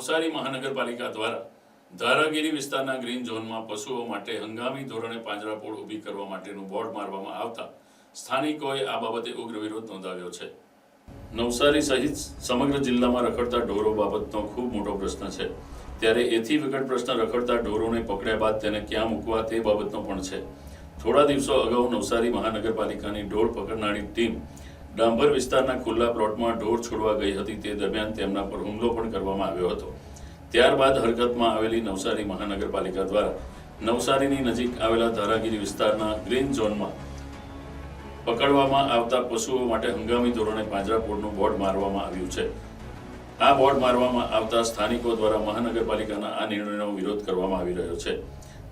નવસારી મહાનગરપાલિકા દ્વારા ધારાગીરી વિસ્તારના ગ્રીન ઝોનમાં પશુઓ માટે હંગામી ધોરણે પાંજરાપોળ ઊભી કરવા માટેનું બોર્ડ મારવામાં આવતા સ્થાનિકોએ આ બાબતે ઉગ્ર વિરોધ નોંધાવ્યો છે. નવસારી સહિત સમગ્ર જિલ્લામાં રખડતા ઢોરો બાબતનો ખૂબ મોટો પ્રશ્ન છે. ત્યારે એથી વિકટ પ્રશ્ન રખડતા ઢોરોને પકડ્યા બાદ તેને ક્યાં મૂકવા તે બાબતનો પણ છે. થોડા દિવસો અગાઉ નવસારી મહાનગરપાલિકાની ઢોર પકડનારી ટીમ ડાંભર વિસ્તારના ખુલ્લા પ્લોટમાં ઢોર છોડવા ગઈ હતી તે દરમિયાન તેમના પર હુમલો પણ કરવામાં આવ્યો હતો. ત્યારબાદ હરકતમાં આવેલી નવસારી મહાનગરપાલિકા દ્વારા નવસારીની નજીક આવેલા ધારાગીરી વિસ્તારના ગ્રીન ઝોનમાં પકડવામાં આવતા પશુઓ માટે હંગામી ધોરણે પાંજરાપોળનું બોર્ડ મારવામાં આવ્યું છે. આ બોર્ડ મારવામાં આવતા સ્થાનિકો દ્વારા મહાનગરપાલિકાના આ નિર્ણયનો વિરોધ કરવામાં આવી રહ્યો છે.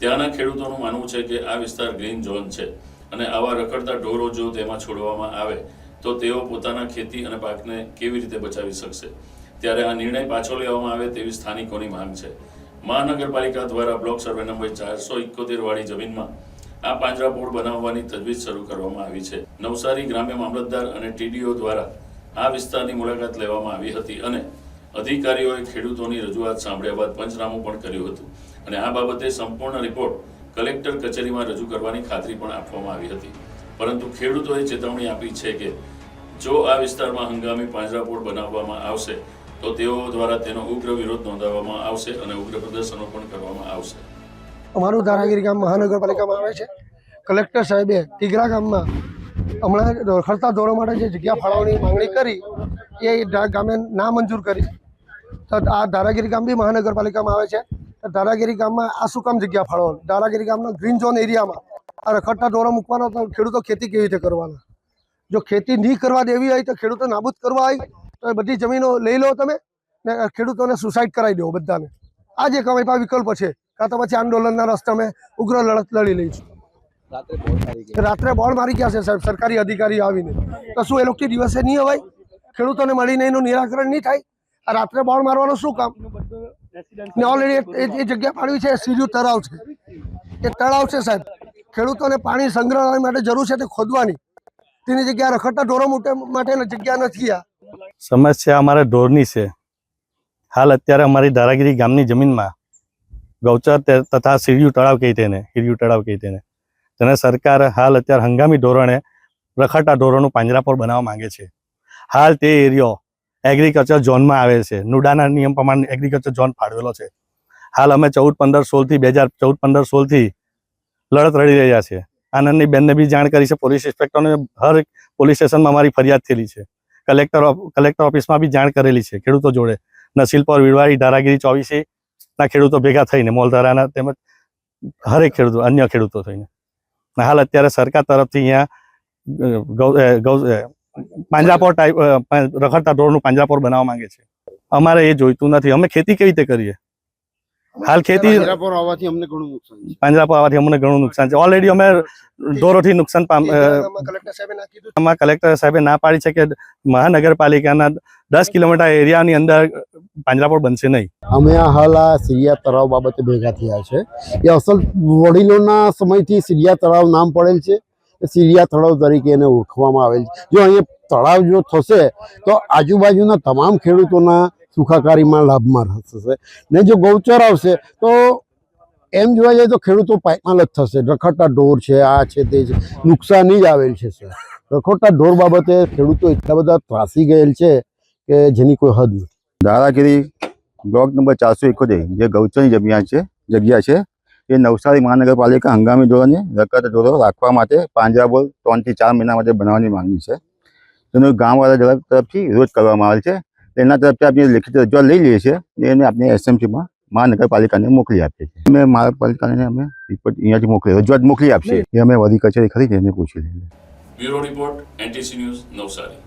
ત્યાંના ખેડૂતોનું માનવું છે કે આ વિસ્તાર ગ્રીન ઝોન છે અને આવા રખડતા ઢોરો જો તેમાં છોડવામાં આવે તો તેઓ પોતાના ખેતી અને પાકને કેવી રીતે બચાવી શકશે? ત્યારે આ નિર્ણય પાછો લેવામાં આવે તેવી સ્થાનિકોની માંગ છે. મહાનગરપાલિકા દ્વારા બ્લોક સર્વે નંબર ચારસો ઇકોતેર વાળી જમીનમાં આ પાંજરાપોળ બનાવવાની તજવીજ શરૂ કરવામાં આવી છે. નવસારી ગ્રામ્ય મામલતદાર અને ટીડીઓ દ્વારા આ વિસ્તારની મુલાકાત લેવામાં આવી હતી અને અધિકારીઓએ ખેડૂતોની રજૂઆત સાંભળ્યા બાદ પંચનામું પણ કર્યું હતું અને આ બાબતે સંપૂર્ણ રિપોર્ટ કલેક્ટર કચેરીમાં રજૂ કરવાની ખાતરી પણ આપવામાં આવી હતી. પરંતુ ખેડૂતોએ ચેતવણી આપી છે કે જો આ વિસ્તારમાં હંગામી પાંજરાપોળ બનાવવામાં આવશે, તો તેઓ દ્વારા તેનો ઉગ્ર વિરોધ નોંધાવવામાં આવશે અને ઉગ્ર પ્રદર્શનો પણ કરવામાં આવશે. અમારું ધારાગીરી ગામ મહાનગરપાલિકામાં આવે છે. કલેક્ટર સાહેબે ટીગરા ગામમાં હમણાં ખરતા ધોરણ માટે જે જગ્યા ફાળવવાની માંગણી કરી, એ ગામે ના મંજૂર કરી. તો આ ધારાગીરી ગામ બી મહાનગરપાલિકામાં આવે છે. ધારાગીરી ગામમાં આ શું કામ જગ્યા ફાળવવાનું? ધારાગીરી ગામના ગ્રીન ઝોન એરિયામાં આ રખડતા ઢોરો મૂકવાનો તો ખેડૂતો ખેતી કેવી રીતે કરવાના? જો ખેતી નહીં કરવા દેવી હોય તો ખેડૂતો નાબૂદ કરવા હોય તો એ બધી જમીનો લઈ લો તમે ને ખેડૂતોને સુસાઇડ કરાવી દો બધાને. આ જે કમાઈ પા વિકલ્પ છે. કાં તો પછી આંદોલનના રસ્તે અમે ઉગ્ર લડત લડી લઈશું. રાત્રે બોર્ડ મારી ગયા. છે સાહેબ સરકારી અધિકારી આવીને. તો શું એ લોકોથી દિવસે નહીં અવાય? ખેડૂતોને મળીને એનું નિરાકરણ નહીં થાય? આ રાત્રે બોર્ડ મારવાનું શું કામ? ને ઓલરેડી એ જગ્યા પાડવી છે સીધું તળાવ છે. એ તળાવ છે સાહેબ. ખેડૂતોને પાણી સંગ્રહ માટે જરૂર છે તે ખોદવાની. તેની જગ્યા રખડતા ઢોરો માટે જગ્યા નથી આ. સમસ્યા અમારે ઢોરની છે. હાલ અત્યારે અમારી ધારાગીરી ગામની જમીનમાં ગૌચર તથા સિરિયું તળાવ કહી તેને હિરિયું તળાવ કહી તેને તેને સરકાર હાલ અત્યારે હંગામી ધોરણે રખડતા ઢોરોનું પાંજરાપોર બનાવવા માંગે છે. હાલ તે એરિયો એગ્રીકલ્ચર ઝોનમાં આવે છે. નુડાના નિયમ પ્રમાણે એગ્રીકલ્ચર ઝોન ફાળવેલો છે. હાલ અમે ચૌદ પંદર સોળથી બે હજાર ચૌદ પંદર સોળથી લડત લડી રહ્યા છે. આનંદની બેનને બી જાણ કરી છે. પોલીસ ઇન્સ્પેક્ટરને હર પોલીસ સ્ટેશનમાં અમારી ફરિયાદ થયેલી છે. કલેક્ટર કલેક્ટર ઓફિસમાં બી જાણ કરેલી છે ખેડૂતો જોડે. નસીલપર વિડવાડી ધારાગીરી ચોવીસી ના ખેડૂતો ભેગા થઈને મોલધારાના તેમજ હરેક ખેડૂતો, અન્ય ખેડૂતો થઈને. હાલ અત્યારે સરકાર તરફથી અહીંયા ગૌ પાંજરાપોળ ટાઈપ રખડતા ઢોરનું પાંજરાપોર બનાવવા માંગે છે. અમારે એ જોઈતું નથી. અમે ખેતી કેવી રીતે કરીએ? હાલ ખેતી પાંજરાપોળ આવવાથી અમને ઘણું નુકસાન છે. આવવાથી અમને ઘણું નુકસાન છે. ઓલરેડી અમે ઢોરોથી નુકસાન પામ કલેક્ટર સાહેબે ના આમાં કલેક્ટર સાહેબે ના પાડી છે કે મહાનગરપાલિકાના દસ કિલોમીટર એરિયાની અંદર પાંજરાપોળ બનશે નહીં. અમે આ હાલ આ સિરિયા તળાવ બાબતે ભેગા થયા છે. એ અસલ વડીલોના સમયથી સિરિયા તળાવ નામ પડેલ છે. સિરિયા તળાવ તરીકે એને ઓળખવામાં આવેલ છે. જો અહીંયા તળાવ જો થશે તો આજુબાજુના તમામ ખેડૂતોના સુખાકારીમાં લાભમાં થશે ને જો ગૌચર આવશે, તો એમ જોવા જઈએ તો ખેડૂતો પાયમાલ જ થશે. રખડતા ઢોર છે, આ છે, તે છે. નુકસાની જ આવેલ છે, સર. રખડતા ઢોર બાબતે ખેડૂતો એટલા બધા ત્રાસી ગયેલ છે કે જેની કોઈ હદ નથી. દાદાગીરી બ્લોક નંબર ચારસો એકોતેર, જે ગૌચરની જગ્યા છે જગ્યા છે, એ નવસારી મહાનગરપાલિકા હંગામી ધોરણે રકત ઢોરો રાખવા માટે પાંજરાપોળ ત્રણથી ચાર મહિના માટે બનાવવાની માંગણી છે. તેનું ગામવાળા તરફ- તરફથી વિરોધ કરવામાં આવેલ છે. એના તરફથી આપણે લેખિત રજૂઆત લઈ લઈએ છીએ અને એને આપણે એસએમસીમાં મહાનગરપાલિકાને મોકલી આપીએ છીએ. અમે મહાનગરપાલિકાને અમે રિપોર્ટ અહીંયાથી મોકલી રજૂઆત મોકલી આપશે એ અમે વધી કચેરી ખરી એને પૂછી લઈએ. Bureau report, NTC news Navsari.